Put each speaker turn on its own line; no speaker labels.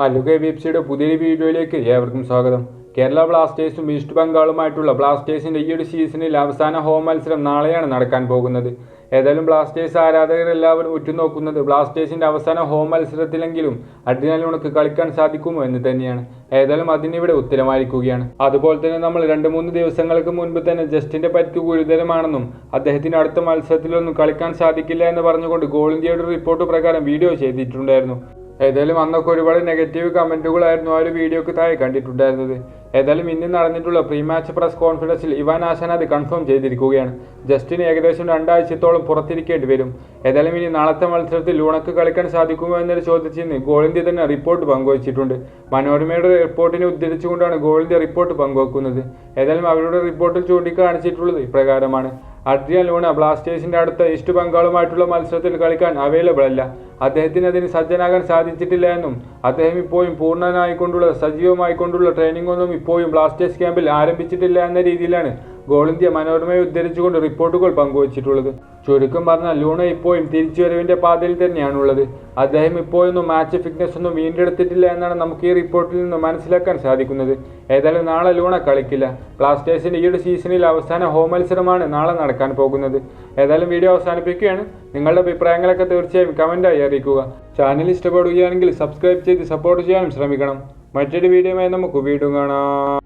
മല്ലുക ബിപ്സിയുടെ പുതിയൊരു വീഡിയോയിലേക്ക് ഏവർക്കും സ്വാഗതം. കേരള ബ്ലാസ്റ്റേഴ്സും ഈസ്റ്റ് ബംഗാളുമായിട്ടുള്ള ബ്ലാസ്റ്റേഴ്സിന്റെ ഈ ഒരു സീസണിൽ അവസാന ഹോം മത്സരം നാളെയാണ് നടക്കാൻ പോകുന്നത്. ഏതായാലും ബ്ലാസ്റ്റേഴ്സ് ആരാധകർ എല്ലാവരും ഉറ്റുനോക്കുന്നത് ബ്ലാസ്റ്റേഴ്സിന്റെ അവസാന ഹോം മത്സരത്തിലെങ്കിലും അഡ്രിനാലൂണക്ക് കളിക്കാൻ സാധിക്കുമോ എന്ന് തന്നെയാണ്. ഏതായാലും അതിനിവിടെ ഉത്തരമായിരിക്കുകയാണ്. അതുപോലെ തന്നെ നമ്മൾ രണ്ട് മൂന്ന് ദിവസങ്ങൾക്ക് മുൻപ് തന്നെ ജസ്റ്റിന്റെ പരിക്ക് ഗുരുതരമാണെന്നും അദ്ദേഹത്തിന് അടുത്ത മത്സരത്തിലൊന്നും കളിക്കാൻ സാധിക്കില്ല എന്ന് പറഞ്ഞുകൊണ്ട് ഗോൾ ഇന്ത്യയുടെ റിപ്പോർട്ട് പ്രകാരം വീഡിയോ ചെയ്തിട്ടുണ്ടായിരുന്നു. ഏതായാലും അന്നൊക്കെ ഒരുപാട് നെഗറ്റീവ് കമന്റുകളായിരുന്നു ആ ഒരു വീഡിയോക്ക് താഴെ കണ്ടിട്ടുണ്ടായിരുന്നത്. ഏതായാലും ഇന്ന് നടന്നിട്ടുള്ള പ്രീ മാച്ച് പ്രസ് കോൺഫറൻസിൽ ഇവാൻ ആശാൻ അത് കൺഫേം ചെയ്തിരിക്കുകയാണ്. ജസ്റ്റിന് ഏകദേശം രണ്ടാഴ്ചത്തോളം പുറത്തിരിക്കേണ്ടി വരും. ഏതായാലും ഇനി നാളത്തെ മത്സരത്തിൽ ലൂണക്ക് കളിക്കാൻ സാധിക്കുമോ എന്നൊരു ചോദിച്ചിന്ന് ഗോൾ ഇന്ത്യ തന്നെ റിപ്പോർട്ട് പങ്കുവച്ചിട്ടുണ്ട്. മനോരമയുടെ റിപ്പോർട്ടിനെ ഉദ്ധരിച്ചുകൊണ്ടാണ് ഗോളിന്ത്യ റിപ്പോർട്ട് പങ്കുവെക്കുന്നത്. ഏതായാലും അവരുടെ റിപ്പോർട്ടിൽ ചൂണ്ടിക്കാണിച്ചിട്ടുള്ളത് ഇപ്രകാരമാണ്. അഡ്രിയൻ ലൂണ ബ്ലാസ്റ്റേഴ്സിന്റെ അടുത്ത ഈസ്റ്റ് ബംഗാളുമായിട്ടുള്ള മത്സരത്തിൽ കളിക്കാൻ അവൈലബിൾ അല്ല. അദ്ദേഹത്തിന് അതിന് സജ്ജനാകാൻ സാധിച്ചിട്ടില്ല എന്നും അദ്ദേഹം ഇപ്പോഴും പൂർണനായിക്കൊണ്ടുള്ള സജീവമായിക്കൊണ്ടുള്ള ട്രെയിനിംഗ് ഒന്നും ഇപ്പോഴും ബ്ലാസ്റ്റേഴ്സ് ക്യാമ്പിൽ ആരംഭിച്ചിട്ടില്ല എന്ന രീതിയിലാണ് ഗോൾ ഇന്ത്യ മനോരമയെ ഉദ്ധരിച്ചുകൊണ്ട് റിപ്പോർട്ടുകൾ പങ്കുവച്ചിട്ടുള്ളത്. ചുരുക്കം പറഞ്ഞാൽ ലൂണ ഇപ്പോഴും തിരിച്ചുവരവിന്റെ പാതയിൽ തന്നെയാണുള്ളത്. അദ്ദേഹം ഇപ്പോഴൊന്നും മാച്ച് ഫിറ്റ്നസ് ഒന്നും വീണ്ടെടുത്തിട്ടില്ല എന്നാണ് നമുക്ക് ഈ റിപ്പോർട്ടിൽ നിന്ന് മനസ്സിലാക്കാൻ സാധിക്കുന്നത്. ഏതായാലും നാളെ ലൂണ കളിക്കില്ല. ബ്ലാസ്റ്റേഴ്സിന്റെ ഈ ഒരു സീസണിൽ അവസാന ഹോം മത്സരമാണ് നാളെ നടക്കാൻ പോകുന്നത്. ഏതായാലും വീഡിയോ അവസാനിപ്പിക്കുകയാണ്. നിങ്ങളുടെ അഭിപ്രായങ്ങളൊക്കെ തീർച്ചയായും കമന്റായി അറിയിക്കുക. ചാനൽ ഇഷ്ടപ്പെടുകയാണെങ്കിൽ സബ്സ്ക്രൈബ് ചെയ്ത് സപ്പോർട്ട് ചെയ്യാനും ശ്രമിക്കണം. മറ്റൊരു വീഡിയോയുമായി നമുക്ക് വീണ്ടും കാണാം.